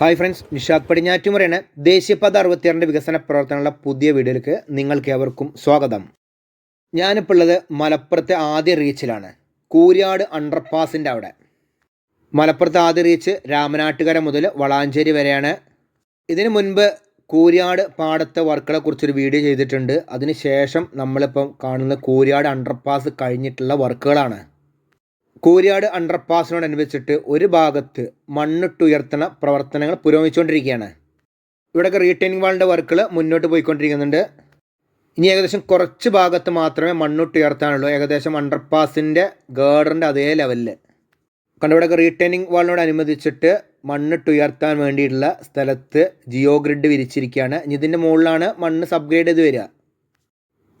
Hi friends Nishad പടിഞ്ഞാറ്റുമുറയാണ് ദേശീയപാത അറുപത്തിയാറിന്റെ വികസന പ്രവർത്തനങ്ങളുടെ പുതിയ വീഡിയോയിലേക്ക് നിങ്ങൾക്ക് ഏവർക്കും സ്വാഗതം. ഞാനിപ്പോൾ ഉള്ളത് മലപ്പുറത്തെ ആദ്യ റീച്ചിലാണ് കൂരിയാട് അണ്ടർപാസിന്റെ അവിടെ. മലപ്പുറത്തെ ആദ്യ റീച്ച് രാമനാട്ടുകര മുതൽ വളാഞ്ചേരി വരെയാണ്. ഇതിനു മുൻപ് കൂരിയാട് പാടത്തെ വർക്കുകളെ കുറിച്ചൊരു വീഡിയോ ചെയ്തിട്ടുണ്ട്. അതിനുശേഷം നമ്മളിപ്പം കാണുന്ന കൂരിയാട് അണ്ടർപാസ് കഴിഞ്ഞിട്ടുള്ള വർക്കുകളാണ്. കൂരിയാട് അണ്ടർപാസിനോടനുബന്ധിച്ചിട്ട് ഒരു ഭാഗത്ത് മണ്ണിട്ടുയർത്തണ പ്രവർത്തനങ്ങൾ പുരോഗമിച്ചുകൊണ്ടിരിക്കുകയാണ്. ഇവിടെയൊക്കെ റീറ്റെയിനിങ് വാളിന്റെ വർക്കുകൾ മുന്നോട്ട് പോയിക്കൊണ്ടിരിക്കുന്നുണ്ട്. ഇനി ഏകദേശം കുറച്ച് ഭാഗത്ത് മാത്രമേ മണ്ണിട്ടുയർത്താനുള്ളൂ. ഏകദേശം അണ്ടർപാസിന്റെ ഗേഡറിന്റെ അതേ ലെവലിൽ കണ്ട ഇവിടെയൊക്കെ റീറ്റെയിനിങ് വാളിനോടനുബന്ധിച്ചിട്ട് മണ്ണിട്ടുയർത്താൻ വേണ്ടിയിട്ടുള്ള സ്ഥലത്ത് ജിയോ ഗ്രിഡ് വിരിച്ചിരിക്കുകയാണ്. ഇനി ഇതിന്റെ മുകളിലാണ് മണ്ണ് സബ്ഗ്രേഡ് ചെയ്ത് വരിക.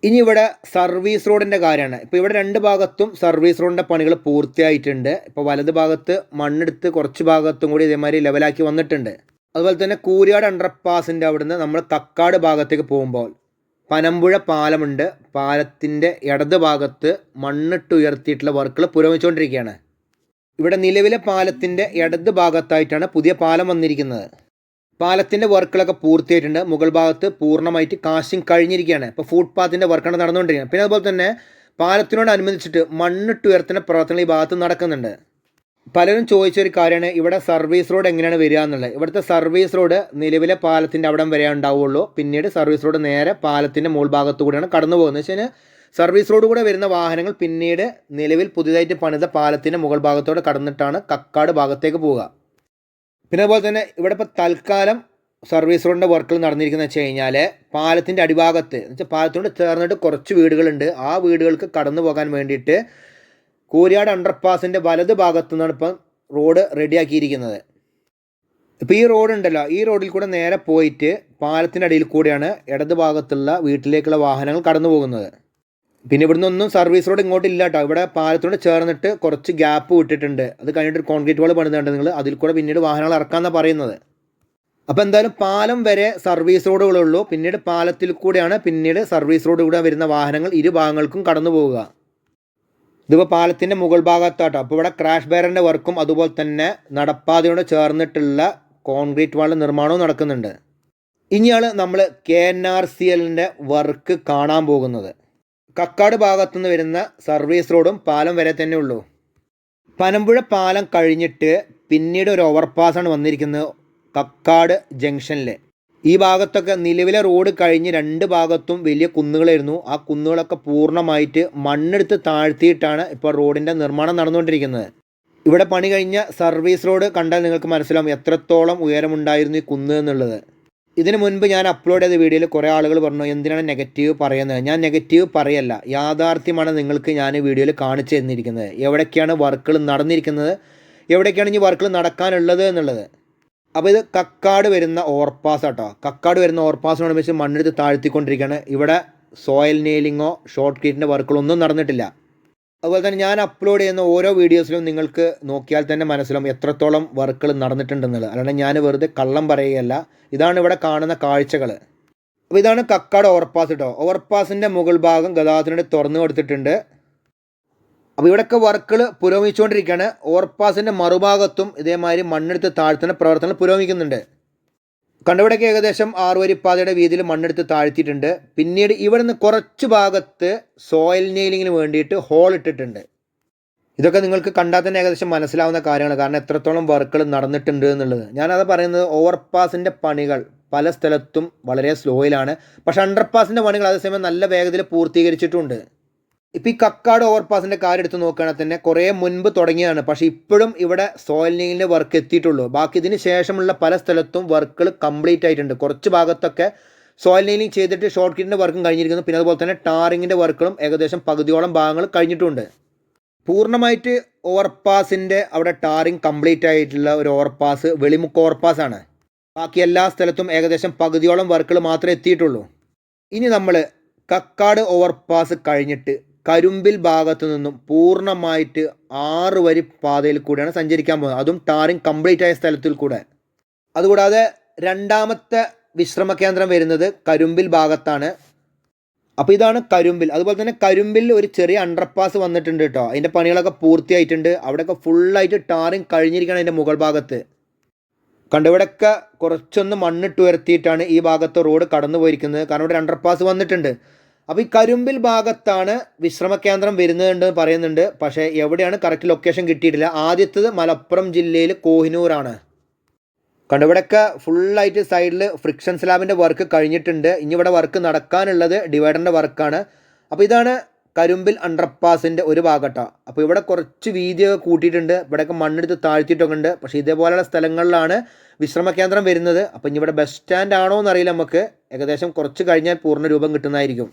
ഇനി ഇവിടെ സർവീസ് റോഡിന്റെ കാര്യമാണ്. ഇപ്പോൾ ഇവിടെ രണ്ട് ഭാഗത്തും സർവീസ് റോഡിന്റെ പണികൾ പൂർത്തിയായിട്ടുണ്ട്. ഇപ്പോൾ വലത് ഭാഗത്ത് മണ്ണെടുത്ത് കുറച്ച് ഭാഗത്തും കൂടി ഇതേമാതിരി ലെവലാക്കി വന്നിട്ടുണ്ട്. അതുപോലെ തന്നെ കൂരിയാട് അണ്ടർപാസിന്റെ അവിടുന്ന് നമ്മൾ തക്കാട് ഭാഗത്തേക്ക് പോകുമ്പോൾ പനമ്പുഴ പാലമുണ്ട്. പാലത്തിന്റെ ഇടത് ഭാഗത്ത് മണ്ണിട്ട് ഉയർത്തിയിട്ടുള്ള വർക്കുകൾ പുരോഗമിച്ചുകൊണ്ടിരിക്കുകയാണ്. ഇവിടെ നിലവിലെ പാലത്തിന്റെ ഇടത് ഭാഗത്തായിട്ടാണ് പുതിയ പാലം വന്നിരിക്കുന്നത്. പാലത്തിന്റെ വർക്കുകളൊക്കെ പൂർത്തിയായിട്ടുണ്ട്. മുകൾ ഭാഗത്ത് പൂർണമായിട്ട് കാശിങ് കഴിഞ്ഞിരിക്കുകയാണ്. ഇപ്പോൾ ഫുട് പാത്തിന്റെ വർക്കാണ് നടന്നുകൊണ്ടിരിക്കുന്നത്. പിന്നെ അതുപോലെ തന്നെ പാലത്തിനോട് പാലത്തിനോടനുബന്ധിച്ചിട്ട് മണ്ണിട്ട് ഉയർത്തുന്ന പ്രവർത്തനങ്ങൾ ഈ ഭാഗത്ത് നടക്കുന്നുണ്ട്. പലരും ചോദിച്ചൊരു കാര്യമാണ് ഇവിടെ സർവീസ് റോഡ് എങ്ങനെയാണ് വരിക എന്നുള്ളത്. ഇവിടുത്തെ സർവീസ് റോഡ് നിലവിലെ പാലത്തിന്റെ അവിടം വരെ ഉണ്ടാവുള്ളൂ. പിന്നീട് സർവീസ് റോഡ് നേരെ പാലത്തിന്റെ മുകൾ ഭാഗത്തു കൂടെയാണ് കടന്നു പോകുന്നത്. വെച്ച് കഴിഞ്ഞാൽ സർവീസ് റോഡ് കൂടെ വരുന്ന വാഹനങ്ങൾ പിന്നീട് നിലവിൽ പുതിയതായിട്ട് പണിത പാലത്തിന്റെ മുകൾ ഭാഗത്തോടെ കടന്നിട്ടാണ് കക്കാട് ഭാഗത്തേക്ക് പോവുക. പിന്നെ അതുപോലെ തന്നെ ഇവിടെ ഇപ്പോൾ തൽക്കാലം സർവീസ് റോഡിന്റെ വർക്കുകൾ നടന്നിരിക്കുന്നത് വെച്ച് കഴിഞ്ഞാൽ പാലത്തിന്റെ അടിഭാഗത്ത് എന്ന് വെച്ചാൽ പാലത്തോട് ചേർന്നിട്ട് കുറച്ച് വീടുകളുണ്ട്. ആ വീടുകൾക്ക് കടന്നു പോകാൻ വേണ്ടിയിട്ട് കൂരിയാട് അണ്ടർപാസിന്റെ വലത് ഭാഗത്തു നിന്നാണ് ഇപ്പം റോഡ് റെഡിയാക്കിയിരിക്കുന്നത്. ഇപ്പോൾ ഈ റോഡ് ഉണ്ടല്ലോ ഈ റോഡിൽ കൂടെ നേരെ പോയിട്ട് പാലത്തിന്റെ അടിയിൽ കൂടെയാണ് ഇടത് ഭാഗത്തുള്ള വീട്ടിലേക്കുള്ള വാഹനങ്ങൾ കടന്നു പോകുന്നത്. പിന്നെ ഇവിടുന്ന് ഒന്നും സർവീസ് റോഡ് ഇങ്ങോട്ട് ഇല്ല കേട്ടോ ഇവിടെ പാലത്തോട് ചേർന്നിട്ട് കുറച്ച് ഗ്യാപ്പ് വിട്ടിട്ടുണ്ട്. അത് കഴിഞ്ഞിട്ട് കോൺക്രീറ്റ് വാൾ പണിതുണ്ട് നിങ്ങൾ അതിൽ കൂടെ പിന്നീട് വാഹനങ്ങൾ ഇറക്കാമെന്നാണ് പറയുന്നത്. അപ്പോൾ എന്തായാലും പാലം വരെ സർവീസ് റോഡുകളുള്ളൂ പിന്നീട് പാലത്തിൽ കൂടെയാണ് പിന്നീട് സർവീസ് റോഡ് കൂടെ വരുന്ന വാഹനങ്ങൾ ഇരു ഭാഗങ്ങൾക്കും കടന്നു പോവുക. ഇതിപ്പോൾ പാലത്തിന്റെ മുകൾ ഭാഗത്താട്ടോ അപ്പോൾ ഇവിടെ ക്രാഷ് ബാരന്റെ വർക്കും അതുപോലെ തന്നെ നടപ്പാതയോട് ചേർന്നിട്ടുള്ള കോൺക്രീറ്റ് വാൾ നിർമ്മാണവും നടക്കുന്നുണ്ട്. ഇനിയാണ് നമ്മൾ കെ എൻ ആർ സി എല്ലിന്റെ വർക്ക് കാണാൻ പോകുന്നത്. കക്കാട് ഭാഗത്തുനിന്ന് വരുന്ന സർവീസ് റോഡും പാലം വരെ തന്നെ ഉള്ളൂ. പനമ്പുഴ പാലം കഴിഞ്ഞിട്ട് പിന്നീട് ഒരു ഓവർപാസാണ് വന്നിരിക്കുന്നത് കക്കാട് ജംഗ്ഷനിൽ ഈ ഭാഗത്തൊക്കെ നിലവിലെ റോഡ് കഴിഞ്ഞ് രണ്ട് ഭാഗത്തും വലിയ കുന്നുകളായിരുന്നു. ആ കുന്നുകളൊക്കെ പൂർണമായിട്ട് മണ്ണെടുത്ത് താഴ്ത്തിയിട്ടാണ് ഇപ്പോൾ റോഡിന്റെ നിർമ്മാണം നടന്നുകൊണ്ടിരിക്കുന്നത്. ഇവിടെ പണി കഴിഞ്ഞ സർവീസ് റോഡ് കണ്ടാൽ നിങ്ങൾക്ക് മനസ്സിലാവും എത്രത്തോളം ഉയരമുണ്ടായിരുന്നു ഈ കുന്ന് എന്നുള്ളത്. ഇതിനു മുൻപ് ഞാൻ അപ്ലോഡ് ചെയ്ത വീഡിയോയിൽ കുറേ ആളുകൾ പറഞ്ഞു എന്തിനാണ് നെഗറ്റീവ് പറയുന്നത്? ഞാൻ നെഗറ്റീവ് പറയല്ല. യാഥാർത്ഥ്യമാണ് നിങ്ങൾക്ക് ഞാൻ വീഡിയോയിൽ കാണിച്ചു തന്നിരിക്കുന്നത്. എവിടേക്കാണ് വർക്കുകൾ നടന്നിരിക്കുന്നത്? എവിടേക്കാണ് ഇനി വർക്കുകൾ നടക്കാനുള്ളത് എന്നുള്ളത്? അപ്പോൾ ഇത് കക്കാട് വരുന്ന ഓവർപാസ് കേട്ടോ കക്കാട് വരുന്ന ഓവർപാസിനോട് വെച്ച് മണ്ണെടുത്ത് താഴ്ത്തിക്കൊണ്ടിരിക്കുകയാണ്. ഇവിടെ സോയിൽ നെയിലിങ്ങോ ഷോർട്ട് കീറ്റിന്റെ വർക്കുകളൊന്നും നടന്നിട്ടില്ല. അതുപോലെ തന്നെ ഞാൻ അപ്ലോഡ് ചെയ്യുന്ന ഓരോ വീഡിയോസിലും നിങ്ങൾക്ക് നോക്കിയാൽ തന്നെ മനസ്സിലാവും എത്രത്തോളം വർക്കുകൾ നടന്നിട്ടുണ്ടെന്നുള്ളത്. അല്ലാണ്ട് ഞാൻ വെറുതെ കള്ളം പറയുകയല്ല. ഇതാണ് ഇവിടെ കാണുന്ന കാഴ്ചകൾ. അപ്പോൾ ഇതാണ് കക്കാട് ഓവർപാസ് കേട്ടോ ഓവർപാസിന്റെ മുകൾ ഭാഗം ഗതാഗതത്തിനുവേണ്ടി തുറന്നു കൊടുത്തിട്ടുണ്ട്. അപ്പോൾ ഇവിടെയൊക്കെ വർക്കുകൾ പുരോഗമിച്ചുകൊണ്ടിരിക്കുകയാണ്. ഓവർപാസിന്റെ മറുഭാഗത്തും ഇതേമാതിരി മണ്ണെടുത്ത് താഴ്ത്തുന്ന പ്രവർത്തനങ്ങൾ പുരോഗമിക്കുന്നുണ്ട്. കണ്ടവിടേക്ക് ഏകദേശം ആറുവരിപ്പാതയുടെ വീതിയിൽ മണ്ണെടുത്ത് താഴ്ത്തിയിട്ടുണ്ട്. പിന്നീട് ഇവിടെ നിന്ന് കുറച്ച് ഭാഗത്ത് സോയിൽ നെയിലിങ്ങിന് വേണ്ടിയിട്ട് ഹോൾ ഇട്ടിട്ടുണ്ട്. ഇതൊക്കെ നിങ്ങൾക്ക് കണ്ടാൽ തന്നെ ഏകദേശം മനസ്സിലാവുന്ന കാര്യമാണ് കാരണം എത്രത്തോളം വർക്കുകൾ നടന്നിട്ടുണ്ട് എന്നുള്ളത്. ഞാനത് പറയുന്നത് ഓവർപാസിന്റെ പണികൾ പല സ്ഥലത്തും വളരെ സ്ലോയിലാണ് പക്ഷേ അണ്ടർപാസിന്റെ പണികൾ അതേസമയം നല്ല വേഗത്തിൽ പൂർത്തീകരിച്ചിട്ടുണ്ട്. ഇപ്പോൾ ഈ കക്കാട് ഓവർപാസിന്റെ കാര്യം എടുത്ത് നോക്കുകയാണെങ്കിൽ തന്നെ കുറേ മുൻപ് തുടങ്ങിയതാണ്. പക്ഷേ ഇപ്പോഴും ഇവിടെ സോയിൽ നെയിലിന്റെ വർക്ക് എത്തിയിട്ടുള്ളൂ. ബാക്കി ഇതിന് ശേഷമുള്ള പല സ്ഥലത്തും വർക്കുകൾ കംപ്ലീറ്റ് ആയിട്ടുണ്ട്. കുറച്ച് ഭാഗത്തൊക്കെ സോയിൽ നെയിലിംഗ് ചെയ്തിട്ട് ഷോർട്ട് കിറ്റിന്റെ വർക്കും കഴിഞ്ഞിരിക്കുന്നു. പിന്നെ അതുപോലെ തന്നെ ടാറിങ്ങിന്റെ വർക്കുകളും ഏകദേശം പകുതിയോളം ഭാഗങ്ങൾ കഴിഞ്ഞിട്ടുണ്ട്. പൂർണമായിട്ട് ഓവർപാസിന്റെ അവിടെ ടാറിങ് കംപ്ലീറ്റ് ആയിട്ടുള്ള ഒരു ഓവർപാസ് വെളിമുക്ക് ഓവർപാസാണ് ബാക്കി എല്ലാ സ്ഥലത്തും ഏകദേശം പകുതിയോളം വർക്കുകൾ മാത്രമേ എത്തിയിട്ടുള്ളൂ. ഇനി നമ്മൾ കക്കാട് ഓവർപാസ് കഴിഞ്ഞിട്ട് കരുമ്പിൽ ഭാഗത്തു നിന്നും പൂർണമായിട്ട് ആറ് വരി പാതയിൽ കൂടെയാണ് സഞ്ചരിക്കാൻ പോകുന്നത്. അതും ടാറിങ് കംപ്ലീറ്റ് ആയ സ്ഥലത്തിൽ കൂടെ. അതുകൂടാതെ രണ്ടാമത്തെ വിശ്രമ കേന്ദ്രം വരുന്നത് കരുമ്പിൽ ഭാഗത്താണ്. അപ്പോൾ ഇതാണ് കരുമ്പിൽ. അതുപോലെ തന്നെ കരുമ്പിൽ ഒരു ചെറിയ അണ്ടർപാസ് വന്നിട്ടുണ്ട് കേട്ടോ. അതിന്റെ പണികളൊക്കെ പൂർത്തിയായിട്ടുണ്ട്. അവിടെയൊക്കെ ഫുള്ളായിട്ട് ടാറിങ് കഴിഞ്ഞിരിക്കണം അതിന്റെ മുകൾ ഭാഗത്ത്. കണ്ടിവിടെയൊക്കെ കുറച്ചൊന്ന് മണ്ണിട്ട് ഉയർത്തിയിട്ടാണ് ഈ ഭാഗത്ത് റോഡ് കടന്നു പോയിരിക്കുന്നത് കാരണം ഇവിടെ അണ്ടർപാസ് വന്നിട്ടുണ്ട്. അപ്പോൾ ഈ കരുമ്പിൽ ഭാഗത്താണ് വിശ്രമ കേന്ദ്രം വരുന്നുണ്ട് പറയുന്നുണ്ട്. പക്ഷേ എവിടെയാണ് കറക്റ്റ് ലൊക്കേഷൻ കിട്ടിയിട്ടില്ല. ആദ്യത്തത് മലപ്പുറം ജില്ലയിൽ കോഹിനൂറാണ് കണ്ടു ഇവിടെയൊക്കെ ഫുള്ളായിട്ട് സൈഡിൽ ഫ്രിക്ഷൻ സ്ലാബിന്റെ വർക്ക് കഴിഞ്ഞിട്ടുണ്ട്. ഇനി ഇവിടെ വർക്ക് നടക്കാനുള്ളത് ഡിവൈഡറിന്റെ വർക്കാണ് അപ്പോൾ ഇതാണ് കരുമ്പിൽ അണ്ടർപാസിന്റെ ഒരു ഭാഗട്ട. അപ്പോൾ ഇവിടെ കുറച്ച് വീതിയൊക്കെ കൂട്ടിയിട്ടുണ്ട്. ഇവിടെയൊക്കെ മണ്ണെടുത്ത് താഴ്ത്തിയിട്ടൊക്കെ ഉണ്ട് പക്ഷേ ഇതേപോലെയുള്ള സ്ഥലങ്ങളിലാണ് വിശ്രമ കേന്ദ്രം വരുന്നത്. അപ്പോൾ ഇനി ഇവിടെ ബസ് സ്റ്റാൻഡ് ആണോ എന്നറിയില്ല നമുക്ക്. ഏകദേശം കുറച്ച് കഴിഞ്ഞാൽ പൂർണ രൂപം കിട്ടുന്നതായിരിക്കും.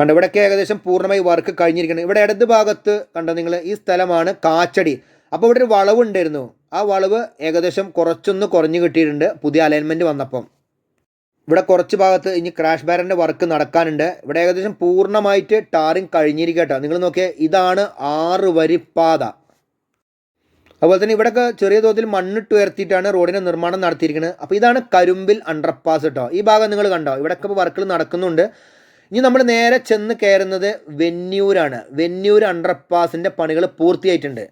കണ്ടോ ഇവിടെയൊക്കെ ഏകദേശം പൂർണമായി വർക്ക് കഴിഞ്ഞിരിക്കുന്നത് ഇവിടെ ഇടത് ഭാഗത്ത് കണ്ടോ നിങ്ങൾ ഈ സ്ഥലമാണ് കാച്ചടി. അപ്പോൾ ഇവിടെ ഒരു വളവ് ഉണ്ടായിരുന്നു. ആ വളവ് ഏകദേശം കുറച്ചൊന്ന് കുറഞ്ഞു കിട്ടിയിട്ടുണ്ട് പുതിയ അലൈൻമെന്റ് വന്നപ്പം. ഇവിടെ കുറച്ച് ഭാഗത്ത് ഇനി ക്രാഷ് ബാരന്റെ വർക്ക് നടക്കാനുണ്ട്. ഇവിടെ ഏകദേശം പൂർണമായിട്ട് ടാറിങ് കഴിഞ്ഞിരിക്കട്ടോ നിങ്ങൾ നോക്കിയാൽ ഇതാണ് ആറ് വരി പാത. അതുപോലെ തന്നെ ഇവിടെയൊക്കെ ചെറിയ തോതിൽ മണ്ണിട്ട് ഉയർത്തിയിട്ടാണ് റോഡിന്റെ നിർമ്മാണം നടത്തിയിരിക്കുന്നത്. അപ്പോൾ ഇതാണ് കരുമ്പിൽ അണ്ടർപാസ് കേട്ടോ. ഈ ഭാഗം നിങ്ങൾ കണ്ടോ ഇവിടെയൊക്കെ ഇപ്പോൾ വർക്കുകൾ നടക്കുന്നുണ്ട്. ഇനി നമ്മൾ നേരെ ചെന്ന് കയറുന്നത് വെന്നൂരാണ്. വെന്നൂർ അണ്ടർപാസിന്റെ പണികൾ പൂർത്തിയായിട്ടുണ്ട്.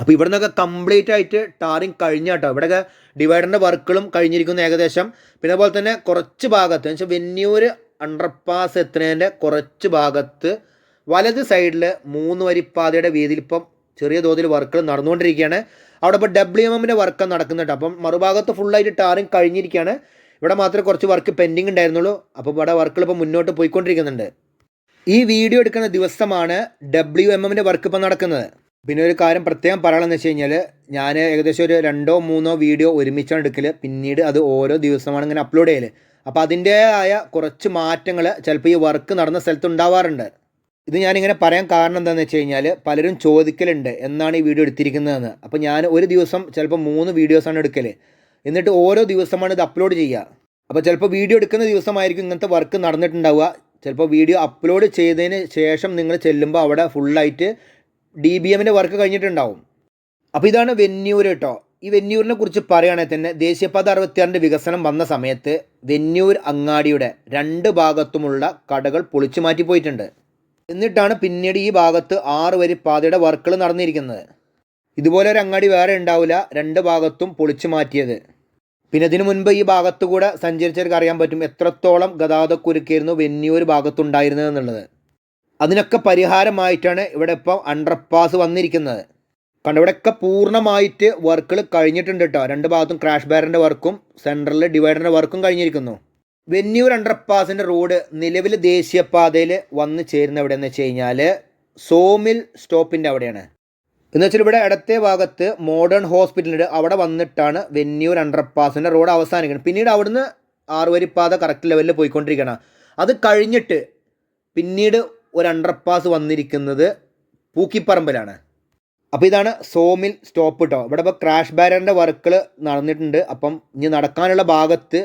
അപ്പോൾ ഇവിടെ നിന്നൊക്കെ കംപ്ലീറ്റ് ആയിട്ട് ടാറിങ് കഴിഞ്ഞ കേട്ടോ. ഇവിടെയൊക്കെ ഡിവൈഡറിന്റെ വർക്കുകളും കഴിഞ്ഞിരിക്കുന്നു ഏകദേശം. പിന്നെ അതുപോലെ തന്നെ കുറച്ച് ഭാഗത്ത് എന്ന് വെച്ചാൽ വെന്നൂർ അണ്ടർപാസ് എത്തുന്നതിന്റെ കുറച്ച് ഭാഗത്ത് വലത് സൈഡിൽ മൂന്ന് വരിപ്പാതയുടെ വീതിയിൽ ഇപ്പം ചെറിയ തോതിൽ വർക്കുകൾ നടന്നുകൊണ്ടിരിക്കുകയാണ്. അവിടെ ഇപ്പോൾ ഡബ്ല്യു എം എമ്മിന്റെ വർക്ക് നടക്കുന്നുണ്ട് അപ്പം മറുഭാഗത്ത് ഫുള്ളായിട്ട് ടാറിങ് കഴിഞ്ഞിരിക്കുകയാണ്. ഇവിടെ മാത്രമേ കുറച്ച് വർക്ക് പെൻഡിങ് ഉണ്ടായിരുന്നുള്ളൂ. അപ്പോൾ ഇവിടെ വർക്കുകൾ ഇപ്പോൾ മുന്നോട്ട് പോയിക്കൊണ്ടിരിക്കുന്നുണ്ട്. ഈ വീഡിയോ എടുക്കുന്ന ദിവസമാണ് ഡബ്ല്യു എം എമ്മിന്റെ വർക്ക് ഇപ്പോൾ നടക്കുന്നത്. പിന്നെ ഒരു കാര്യം പ്രത്യേകം പറയണമെന്ന് വെച്ച് കഴിഞ്ഞാൽ ഞാൻ ഏകദേശം ഒരു രണ്ടോ മൂന്നോ വീഡിയോ ഒരുമിച്ചാണ് എടുക്കൽ പിന്നീട് അത് ഓരോ ദിവസമാണ് ഇങ്ങനെ അപ്ലോഡ് ചെയ്യൽ അപ്പോൾ അതിന്റേതായ കുറച്ച് മാറ്റങ്ങൾ ചിലപ്പോൾ ഈ വർക്ക് നടന്ന സ്ഥലത്ത് ഉണ്ടാവാറുണ്ട്. ഇത് ഞാനിങ്ങനെ പറയാൻ കാരണം എന്താണെന്ന് വെച്ച് കഴിഞ്ഞാൽ പലരും ചോദിക്കലുണ്ട് എന്നാണ് ഈ വീഡിയോ എടുത്തിരിക്കുന്നതെന്ന്. അപ്പോൾ ഞാൻ ഒരു ദിവസം ചിലപ്പോൾ മൂന്ന് വീഡിയോസാണ് എടുക്കൽ എന്നിട്ട് ഓരോ ദിവസമാണ് ഇത് അപ്ലോഡ് ചെയ്യുക. അപ്പോൾ ചിലപ്പോൾ വീഡിയോ എടുക്കുന്ന ദിവസമായിരിക്കും ഇങ്ങനത്തെ വർക്ക് നടന്നിട്ടുണ്ടാവുക. ചിലപ്പോൾ വീഡിയോ അപ്ലോഡ് ചെയ്തതിന് ശേഷം നിങ്ങൾ ചെല്ലുമ്പോൾ അവിടെ ഫുള്ളായിട്ട് ഡി ബി എമ്മിന്റെ വർക്ക് കഴിഞ്ഞിട്ടുണ്ടാവും. അപ്പോൾ ഇതാണ് വെന്യൂർ കേട്ടോ ഈ വെന്യൂരിനെ കുറിച്ച് പറയുകയാണെങ്കിൽ തന്നെ ദേശീയപാത അറുപത്തിയാറിന്റെ വികസനം വന്ന സമയത്ത് വെന്യൂർ അങ്ങാടിയുടെ രണ്ട് ഭാഗത്തുമുള്ള കടകൾ പൊളിച്ചു മാറ്റി പോയിട്ടുണ്ട്. എന്നിട്ടാണ് പിന്നീട് ഈ ഭാഗത്ത് ആറ് വരി പാതയുടെ വർക്കുകൾ നടന്നിരിക്കുന്നത്. ഇതുപോലെ ഒരു അങ്ങാടി വേറെ ഉണ്ടാവില്ല. രണ്ട് ഭാഗത്തും പൊളിച്ചു മാറ്റിയത്. പിന്നെ ഇതിനു മുൻപ് ഈ ഭാഗത്തുകൂടെ സഞ്ചരിച്ചവർക്ക് അറിയാൻ പറ്റും എത്രത്തോളം ഗതാഗതക്കുരുക്കായിരുന്നു വെന്നിയൂർ ഭാഗത്തുണ്ടായിരുന്നത് എന്നുള്ളത്. അതിനൊക്കെ പരിഹാരമായിട്ടാണ് ഇവിടെ ഇപ്പോൾ അണ്ടർപാസ് വന്നിരിക്കുന്നത്. കണ്ട ഇവിടെയൊക്കെ പൂർണമായിട്ട് വർക്കുകൾ കഴിഞ്ഞിട്ടുണ്ട് കേട്ടോ രണ്ട് ഭാഗത്തും ക്രാഷ് ബാരന്റെ വർക്കും സെൻട്രലിൽ ഡിവൈഡറിന്റെ വർക്കും കഴിഞ്ഞിരിക്കുന്നു. വെന്നൂർ അണ്ടർപാസിന്റെ റോഡ് നിലവിൽ ദേശീയപാതയിൽ വന്ന് ചേരുന്ന എവിടെയെന്ന് വെച്ച് കഴിഞ്ഞാൽ സോമിൽ സ്റ്റോപ്പിന്റെ അവിടെയാണ്. എന്ന് വെച്ചാൽ ഇവിടെ ഇടത്തെ ഭാഗത്ത് മോഡേൺ ഹോസ്പിറ്റലുണ്ട് അവിടെ വന്നിട്ടാണ് വെന്യൂർ അണ്ടർപാസിന്റെ റോഡ് അവസാനിക്കുന്നത്. പിന്നീട് അവിടുന്ന് ആറുവരിപ്പാത കറക്റ്റ് ലെവലിൽ പോയിക്കൊണ്ടിരിക്കണം അത് കഴിഞ്ഞിട്ട് പിന്നീട് ഒരു അണ്ടർപാസ് വന്നിരിക്കുന്നത് പൂക്കിപ്പറമ്പിലാണ്. അപ്പോൾ ഇതാണ് സോമിൽ സ്റ്റോപ്പ് കേട്ടോ ഇവിടെ ഇപ്പോൾ ക്രാഷ് ബാരറിന്റെ വർക്കുകൾ നടന്നിട്ടുണ്ട്. അപ്പം ഇനി നടക്കാനുള്ള ഭാഗത്ത്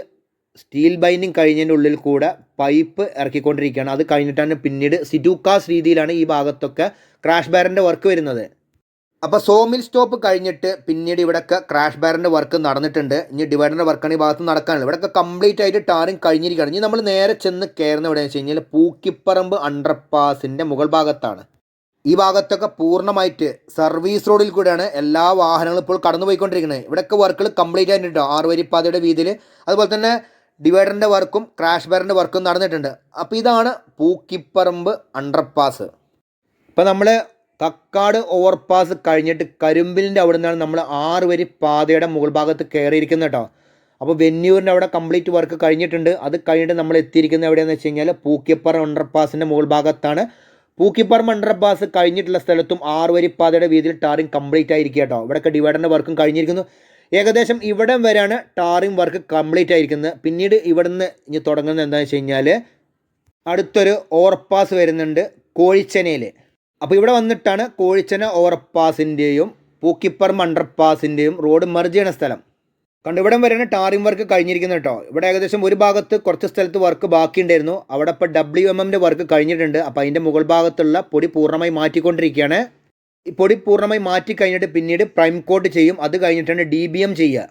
സ്റ്റീൽ ബൈൻഡിങ് കഴിഞ്ഞതിന്റെ ഉള്ളിൽ കൂടെ പൈപ്പ് ഇറക്കിക്കൊണ്ടിരിക്കുകയാണ്. അത് കഴിഞ്ഞിട്ടാണ് പിന്നീട് സിറ്റുക്കാസ് രീതിയിലാണ് ഈ ഭാഗത്തൊക്കെ ക്രാഷ് ബാരറിന്റെ വർക്ക് വരുന്നത്. അപ്പോൾ സോമിൽ സ്റ്റോപ്പ് കഴിഞ്ഞിട്ട് പിന്നീട് ഇവിടെയൊക്കെ ക്രാഷ് ബാറിന്റെ വർക്ക് നടന്നിട്ടുണ്ട്. ഇനി ഡിവൈഡറിന്റെ വർക്കാണ് ഈ ഭാഗത്ത് നടക്കാനുള്ളത്. ഇവിടെയൊക്കെ കംപ്ലീറ്റ് ആയിട്ട് ടാറിങ് കഴിഞ്ഞിരിക്കുകയാണ്. ഇനി നമ്മൾ നേരെ ചെന്ന് കയറുന്ന എവിടെയെന്ന് വെച്ച് കഴിഞ്ഞാൽ പൂക്കിപ്പറമ്പ് അണ്ടർപാസിന്റെ മുകൾ ഭാഗത്താണ്. ഈ ഭാഗത്തൊക്കെ പൂർണമായിട്ട് സർവീസ് റോഡിൽ കൂടെയാണ് എല്ലാ വാഹനങ്ങളും ഇപ്പോൾ കടന്നു പോയിക്കൊണ്ടിരിക്കുന്നത് ഇവിടെയൊക്കെ വർക്കുകൾ കംപ്ലീറ്റ് ആയിട്ടുണ്ട്. ആറ് വരിപ്പാതയുടെ വീതിയിൽ അതുപോലെ തന്നെ ഡിവൈഡറിന്റെ വർക്കും ക്രാഷ് ബാറിന്റെ വർക്കും നടന്നിട്ടുണ്ട്. അപ്പോൾ ഇതാണ് പൂക്കിപ്പറമ്പ് അണ്ടർപാസ് ഇപ്പോൾ നമ്മൾ കക്കാട് ഓവർപാസ് കഴിഞ്ഞിട്ട് കരിമ്പിലിന്റെ അവിടെ നിന്നാണ് നമ്മൾ ആറ് വരി പാതയുടെ മുകൾ ഭാഗത്ത് കയറിയിരിക്കുന്നത് കേട്ടോ. അപ്പോൾ വെന്നൂരിന്റെ അവിടെ കംപ്ലീറ്റ് വർക്ക് കഴിഞ്ഞിട്ടുണ്ട്. അത് കഴിഞ്ഞിട്ട് നമ്മൾ എത്തിയിരിക്കുന്നത് എവിടെയാണെന്ന് വെച്ച് കഴിഞ്ഞാൽ പൂക്കിപ്പറ അണ്ടർപാസിന്റെ മുകൾ ഭാഗത്താണ്. പൂക്കിപ്പറം അണ്ടർപാസ് കഴിഞ്ഞിട്ടുള്ള സ്ഥലത്തും ആറ് വരി പാതയുടെ വീതിയിൽ ടാറിങ് കംപ്ലീറ്റ് ആയിരിക്കുക കേട്ടോ. ഇവിടെയൊക്കെ ഡിവൈഡറിന്റെ വർക്കും കഴിഞ്ഞിരിക്കുന്നു. ഏകദേശം ഇവിടെ വരെയാണ് ടാറിങ് വർക്ക് കംപ്ലീറ്റ് ആയിരിക്കുന്നത്. പിന്നീട് ഇവിടുന്ന് ഇനി തുടങ്ങുന്നത് എന്താണെന്ന് വെച്ച് കഴിഞ്ഞാൽ അടുത്തൊരു ഓവർപാസ് വരുന്നുണ്ട് കോഴിച്ചനയിൽ അപ്പോൾ ഇവിടെ വന്നിട്ടാണ് കോഴിച്ചന ഓവർപാസിന്റെയും പൂക്കിപ്പറം അണ്ടർപാസിന്റെയും റോഡ് മെർജ് ചെയ്യണ സ്ഥലം. കണ്ടു ഇവിടം വരെയാണ് ടാറിംഗ് വർക്ക് കഴിഞ്ഞിരിക്കുന്നത് കേട്ടോ. ഇവിടെ ഏകദേശം ഒരു ഭാഗത്ത് കുറച്ച് സ്ഥലത്ത് വർക്ക് ബാക്കിയുണ്ടായിരുന്നു. അവിടെ ഇപ്പോൾ ഡബ്ല്യു എം എമ്മിന്റെ വർക്ക് കഴിഞ്ഞിട്ടുണ്ട്. അപ്പോൾ അതിന്റെ മുകൾ ഭാഗത്തുള്ള പൊടി പൂർണമായി മാറ്റിക്കൊണ്ടിരിക്കുകയാണ്. ഈ പൊടി പൂർണമായി മാറ്റി കഴിഞ്ഞിട്ട് പിന്നീട് പ്രൈം കോട്ട് ചെയ്യും. അത് കഴിഞ്ഞിട്ടാണ് ഡി ബി എം ചെയ്യുക.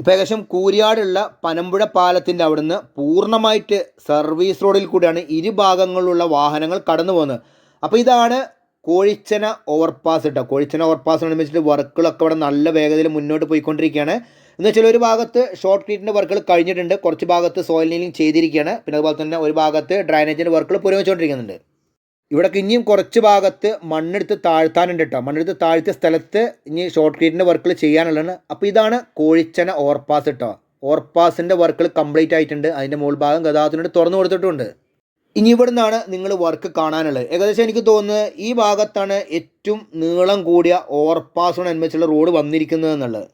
ഇപ്പോൾ ഏകദേശം കൂരിയാടുള്ള പനമ്പുഴ പാലത്തിന്റെ അവിടുന്ന് പൂർണമായിട്ട് സർവീസ് റോഡിൽ കൂടിയാണ് ഇരുഭാഗങ്ങളിലുള്ള വാഹനങ്ങൾ കടന്നു പോകുന്നത് അപ്പോൾ ഇതാണ് കോഴിച്ചന ഓവർപാസ് കേട്ടോ കോഴിച്ചന ഓവർപാസ് എന്ന് വെച്ചിട്ട് വർക്കുകളൊക്കെ ഇവിടെ നല്ല വേഗതയിൽ മുന്നോട്ട് പോയിക്കൊണ്ടിരിക്കുകയാണ്. എന്ന് വെച്ചാൽ ഒരു ഭാഗത്ത് ഷോർട്ട് ക്രീറ്റിന്റെ വർക്കുകൾ കഴിഞ്ഞിട്ടുണ്ട്. കുറച്ച് ഭാഗത്ത് സോയിൽ നീലിംഗ് ചെയ്തിരിക്കുകയാണ്. പിന്നെ അതുപോലെ തന്നെ ഒരു ഭാഗത്ത് ഡ്രൈനേജിന്റെ വർക്കുകൾ പുരോഗമിച്ചുകൊണ്ടിരിക്കുന്നുണ്ട്. ഇവിടെ ഇനിയും കുറച്ച് ഭാഗത്ത് മണ്ണെടുത്ത് താഴ്ത്താനുണ്ട് കേട്ടോ മണ്ണെടുത്ത് താഴ്ത്തിയ സ്ഥലത്ത് ഇനി ഷോർട്ട് ക്രീറ്റിന്റെ വർക്കുകൾ ചെയ്യാനുള്ളതാണ്. അപ്പോൾ ഇതാണ് കോഴിച്ചന ഓവർപാസ് കേട്ടോ ഓവർപാസിന്റെ വർക്കുകൾ കംപ്ലീറ്റ് ആയിട്ടുണ്ട്. അതിന്റെ മുകൾ ഭാഗം ഗതാഗതത്തിനോട് തുറന്നു കൊടുത്തിട്ടുണ്ട്. ഇനി ഇവിടെ നിന്നാണ് നിങ്ങൾ വർക്ക് കാണാനുള്ളത്. ഏകദേശം എനിക്ക് തോന്നുന്നത് ഈ ഭാഗത്താണ് ഏറ്റവും നീളം കൂടിയ ഓവർപാസിനനുസരിച്ചുള്ള റോഡ് വന്നിരിക്കുന്നത് എന്നുള്ളത്.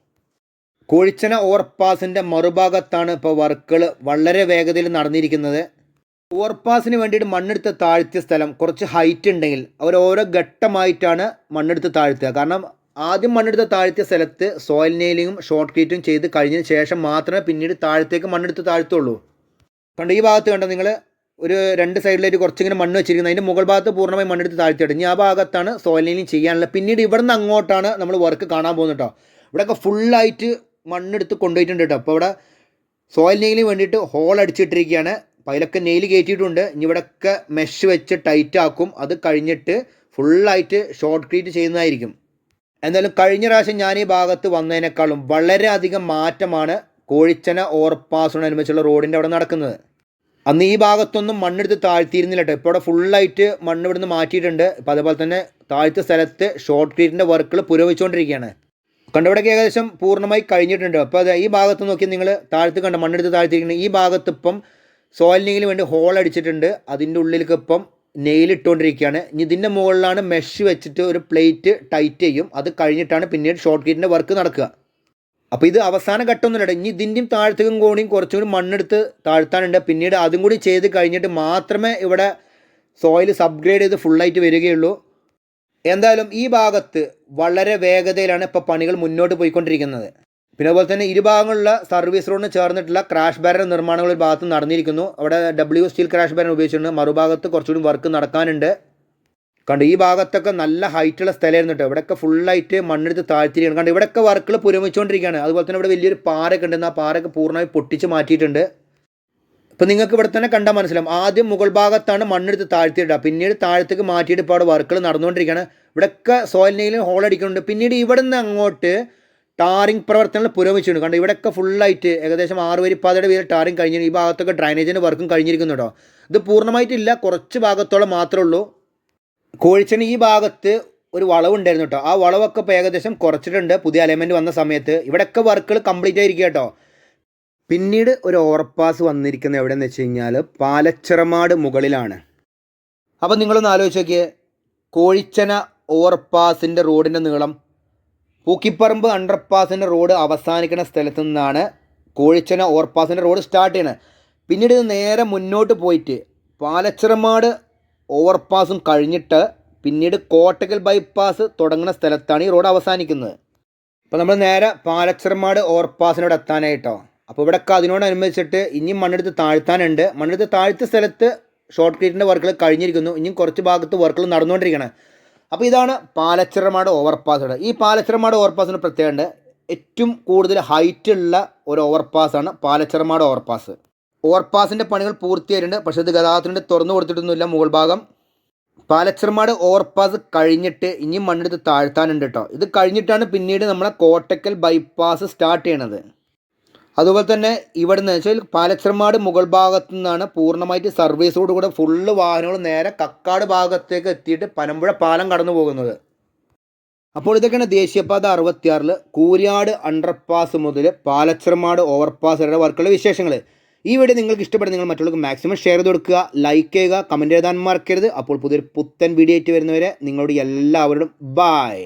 കോഴിച്ചന ഓവർപാസിന്റെ മറുഭാഗത്താണ് ഇപ്പോൾ വർക്കുകൾ വളരെ വേഗതയിൽ നടന്നിരിക്കുന്നത്. ഓവർപാസിന് വേണ്ടിയിട്ട് മണ്ണെടുത്ത് താഴ്ത്തിയ സ്ഥലം കുറച്ച് ഹൈറ്റ് ഉണ്ടെങ്കിൽ അവർ ഓരോ ഘട്ടമായിട്ടാണ് മണ്ണെടുത്ത് താഴ്ത്തുക. കാരണം ആദ്യം മണ്ണെടുത്ത് താഴ്ത്തിയ സ്ഥലത്ത് സോയിൽ നെയിലിങ്ങും ഷോർട്ട് ക്രീറ്റും ചെയ്ത് കഴിഞ്ഞതിന് ശേഷം മാത്രമേ പിന്നീട് താഴത്തേക്ക് മണ്ണെടുത്ത് താഴ്ത്തുള്ളൂ. കണ്ടോ ഈ ഭാഗത്ത് കണ്ടോ നിങ്ങൾ ഒരു രണ്ട് സൈഡിലായിട്ട് കുറച്ചിങ്ങനെ മണ്ണ് വെച്ചിരിക്കുന്നത്. അതിന്റെ മുകൾ ഭാഗത്ത് പൂർണമായി മണ്ണെടുത്ത് താഴ്ത്തിയിട്ട് ഇനി ആ ഭാഗത്താണ് സോയിലിനിങ് ചെയ്യാനുള്ളത്. പിന്നീട് ഇവിടുന്ന് അങ്ങോട്ടാണ് നമ്മൾ വർക്ക് കാണാൻ പോകുന്നത് കേട്ടോ ഇവിടെയൊക്കെ ഫുള്ളായിട്ട് മണ്ണെടുത്ത് കൊണ്ടുപോയിട്ടുണ്ട് കേട്ടോ അപ്പോൾ ഇവിടെ സോയിൽ വേണ്ടിയിട്ട് ഹോൾ അടിച്ചിട്ടിരിക്കുകയാണ്. അപ്പോൾ അതിലൊക്കെ നെയിൽ കയറ്റിയിട്ടുണ്ട്. ഇനി ഇവിടെയൊക്കെ മെഷ് വെച്ച് ടൈറ്റ് ആക്കും. അത് കഴിഞ്ഞിട്ട് ഫുള്ളായിട്ട് ഷോർട്ട് ക്രീറ്റ് ചെയ്യുന്നതായിരിക്കും. എന്തായാലും കഴിഞ്ഞ പ്രാവശ്യം ഞാൻ ഈ ഭാഗത്ത് വന്നതിനേക്കാളും വളരെയധികം മാറ്റമാണ് കോഴിച്ചന ഓവർപാസിനോടനുബന്ധിച്ചുള്ള റോഡിന്റെ അവിടെ നടക്കുന്നത്. അന്ന് ഈ ഭാഗത്തൊന്നും മണ്ണെടുത്ത് താഴ്ത്തിയിരുന്നില്ല കേട്ടോ. ഇപ്പോൾ അവിടെ ഫുള്ളായിട്ട് മണ്ണ് ഇവിടുന്ന് മാറ്റിയിട്ടുണ്ട്. ഇപ്പം അതേപോലെ തന്നെ താഴ്ത്ത സ്ഥലത്ത് ഷോർട്ട് ക്രീറ്റിന്റെ വർക്കുകൾ പുരോഗമിച്ചുകൊണ്ടിരിക്കുകയാണ്. കണ്ടവിടേക്ക് ഏകദേശം പൂർണമായി കഴിഞ്ഞിട്ടുണ്ട്. അപ്പോൾ അത് ഈ ഭാഗത്ത് നോക്കി നിങ്ങൾ താഴ്ത്ത് കണ്ട മണ്ണെടുത്ത് താഴ്ത്തിയിരിക്കുന്നത്. ഈ ഭാഗത്ത് ഇപ്പം സോയിലിങ്ങിന് വേണ്ടി ഹോൾ അടിച്ചിട്ടുണ്ട്. അതിന്റെ ഉള്ളിലേക്ക് ഇപ്പം നെയിൽ ഇട്ടുകൊണ്ടിരിക്കുകയാണ്. ഇനി ഇതിന്റെ മുകളിലാണ് മെഷ് വെച്ചിട്ട് ഒരു പ്ലേറ്റ് ടൈറ്റ് ചെയ്യും. അത് കഴിഞ്ഞിട്ടാണ് പിന്നീട് ഷോർട്ട് ക്രീറ്റിന്റെ വർക്ക് നടക്കുക. അപ്പോൾ ഇത് അവസാന ഘട്ടമൊന്നുമില്ല ഇനി ഇതിന്റെയും താഴ്ത്തുകയും കോണിയും കുറച്ചും കൂടി മണ്ണെടുത്ത് താഴ്ത്താനുണ്ട്. പിന്നീട് അതും കൂടി ചെയ്ത് കഴിഞ്ഞിട്ട് മാത്രമേ ഇവിടെ സോയിൽ സബ്ഗ്രേഡ് ചെയ്ത് ഫുള്ളായിട്ട് വരികയുള്ളൂ. എന്തായാലും ഈ ഭാഗത്ത് വളരെ വേഗതയിലാണ് ഇപ്പോൾ പണികൾ മുന്നോട്ട് പോയിക്കൊണ്ടിരിക്കുന്നത്. പിന്നെ അതുപോലെ തന്നെ ഇരുഭാഗങ്ങളിലുള്ള സർവീസ് റോഡിന് ചേർന്നിട്ടുള്ള ക്രാഷ് ബാരർ നിർമ്മാണങ്ങൾ ഒരു ഭാഗത്ത് നടന്നിരിക്കുന്നു. അവിടെ ഡബ്ല്യു സ്റ്റീൽ ക്രാഷ് ബാരർ ഉപയോഗിച്ചിട്ടുണ്ട്. മറുഭാഗത്ത് കുറച്ചുകൂടി വർക്ക് നടക്കാനുണ്ട്. കണ്ട് ഈ ഭാഗത്തൊക്കെ നല്ല ഹൈറ്റുള്ള സ്ഥലമായിരുന്നു കേട്ടോ. ഇവിടെയൊക്കെ ഫുള്ളായിട്ട് മണ്ണെടുത്ത് താഴ്ത്തിരിക്കുകയാണ് കണ്ട് ഇവിടെയൊക്കെ വർക്കുകൾ പുരോഗമിച്ചുകൊണ്ടിരിക്കുകയാണ് അതുപോലെ തന്നെ ഇവിടെ വലിയൊരു പാറയൊക്കെ ഉണ്ട്. ആ പാറയൊക്കെ പൂർണമായി പൊട്ടിച്ച് മാറ്റിയിട്ടുണ്ട്. ഇപ്പം നിങ്ങൾക്ക് ഇവിടെ തന്നെ കണ്ടാൽ മനസ്സിലാവും. ആദ്യം മുകൾ ഭാഗത്താണ് മണ്ണെടുത്ത് താഴ്ത്തിയിടുക. പിന്നീട് താഴത്തേക്ക് മാറ്റിയിട്ട് ഇപ്പോൾ അവിടെ വർക്കുകൾ നടന്നുകൊണ്ടിരിക്കുകയാണ്. ഇവിടെയൊക്കെ സോയിൽ നെയിലും ഹോൾ അടിക്കുന്നുണ്ട്. പിന്നീട് ഇവിടെ നിന്ന് അങ്ങോട്ട് ടാറിങ് പ്രവർത്തനങ്ങൾ പുരോഗമിച്ചിട്ടുണ്ട്. കാരണം ഇവിടെയൊക്കെ ഫുള്ളായിട്ട് ഏകദേശം ആറ് വരി പാതയുടെ പേര് ടാറിങ് കഴിഞ്ഞിരുന്നു ഈ ഭാഗത്തൊക്കെ ഡ്രൈനേജിന്റെ വർക്കും കഴിഞ്ഞിരിക്കുന്നുണ്ടോ ഇത് പൂർണമായിട്ടില്ല. കുറച്ച് ഭാഗത്തോളം മാത്രമേ ഉള്ളൂ. കോഴിച്ചന് ഈ ഭാഗത്ത് ഒരു വളവുണ്ടായിരുന്നു കേട്ടോ ആ വളവൊക്കെ ഇപ്പോൾ ഏകദേശം കുറച്ചിട്ടുണ്ട്. പുതിയ അലൈൻമെന്റ് വന്ന സമയത്ത്. ഇവിടെയൊക്കെ വർക്കുകൾ കംപ്ലീറ്റ് ആയിരിക്കും കേട്ടോ പിന്നീട് ഒരു ഓവർപാസ് വന്നിരിക്കുന്നത് എവിടെയെന്ന് വെച്ച് കഴിഞ്ഞാൽ പാലച്ചിറമാട് മുകളിലാണ്. അപ്പോൾ നിങ്ങളൊന്ന് ആലോചിച്ച് നോക്കിയേ. കോഴിച്ചന ഓവർപാസിന്റെ റോഡിന്റെ നീളം പൂക്കിപ്പറമ്പ് അണ്ടർപാസിന്റെ റോഡ് അവസാനിക്കുന്ന സ്ഥലത്തു നിന്നാണ് കോഴിച്ചന ഓവർപാസിന്റെ റോഡ് സ്റ്റാർട്ട് ചെയ്യുന്നത് പിന്നീട് നേരെ മുന്നോട്ട് പോയിട്ട് പാലച്ചിറമാട് ഓവർപാസും കഴിഞ്ഞിട്ട് പിന്നീട് കോട്ടക്കൽ ബൈപ്പാസ് തുടങ്ങുന്ന സ്ഥലത്താണ് ഈ റോഡ് അവസാനിക്കുന്നത്. അപ്പോൾ നമ്മൾ നേരെ പാലച്ചർമാട് ഓവർപാസിനോട് എത്താനായിട്ടോ. അപ്പോൾ ഇവിടെയൊക്കെ അതിനോടനുബന്ധിച്ചിട്ട് ഇനിയും മണ്ണെടുത്ത് താഴ്ത്താനുണ്ട്. മണ്ണെടുത്ത് താഴ്ത്ത സ്ഥലത്ത് ഷോർട്ട് ക്രീറ്റിന്റെ വർക്കുകൾ കഴിഞ്ഞിരിക്കുന്നു. ഇനിയും കുറച്ച് ഭാഗത്ത് വർക്കുകൾ നടന്നുകൊണ്ടിരിക്കുകയാണ് അപ്പോൾ ഇതാണ് പാലച്ചിറമാട് ഓവർപാസ് ഈ പാലച്ചിറമാട് ഓവർപാസിന് പ്രത്യേകമുണ്ട് ഏറ്റവും കൂടുതൽ ഹൈറ്റ് ഉള്ള ഒരു ഓവർപാസാണ് പാലച്ചിറമാട് ഓവർപാസ്. ഓവർപാസിന്റെ പണികൾ പൂർത്തിയായിട്ടുണ്ട്. പക്ഷേ ഇത് ഗതാഗതത്തിനുണ്ട് തുറന്നു കൊടുത്തിട്ടൊന്നുമില്ല മുകൾ ഭാഗം. പാലച്ചർമാട് ഓവർപാസ് കഴിഞ്ഞിട്ട് ഇനിയും മണ്ണെടുത്ത് താഴ്ത്താനുണ്ട് കേട്ടോ ഇത് കഴിഞ്ഞിട്ടാണ് പിന്നീട് നമ്മളെ കോട്ടക്കൽ ബൈപ്പാസ് സ്റ്റാർട്ട് ചെയ്യണത്. അതുപോലെ തന്നെ ഇവിടെ നിന്ന് വെച്ചാൽ പാലച്ചർമാട് മുകൾ ഭാഗത്തു നിന്നാണ് പൂർണമായിട്ട് സർവീസോട് കൂടെ ഫുള്ള് വാഹനങ്ങൾ നേരെ കക്കാട് ഭാഗത്തേക്ക് എത്തിയിട്ട് പനമ്പുഴ പാലം കടന്നു പോകുന്നത്. അപ്പോൾ ഇതൊക്കെയാണ് ദേശീയപാത അറുപത്തിയാറിൽ കൂരിയാട് അണ്ടർപാസ് മുതൽ പാലച്ചർമാട് ഓവർപാസ് വരെ വർക്കുള്ള വിശേഷങ്ങൾ ഈ വീഡിയോ നിങ്ങൾക്ക് ഇഷ്ടപ്പെടുന്ന നിങ്ങൾ മറ്റുള്ളവർക്ക് മാക്സിമം ഷെയർ ചെയ്ത് കൊടുക്കുക ലൈക്ക് ചെയ്യുക കമന്റ് എഴുതാൻ മറക്കരുത്. അപ്പോൾ പുതിയൊരു പുത്തൻ വീഡിയോ ആയിട്ട് വരുന്നവരെ നിങ്ങളോട് എല്ലാവരോടും ബായ്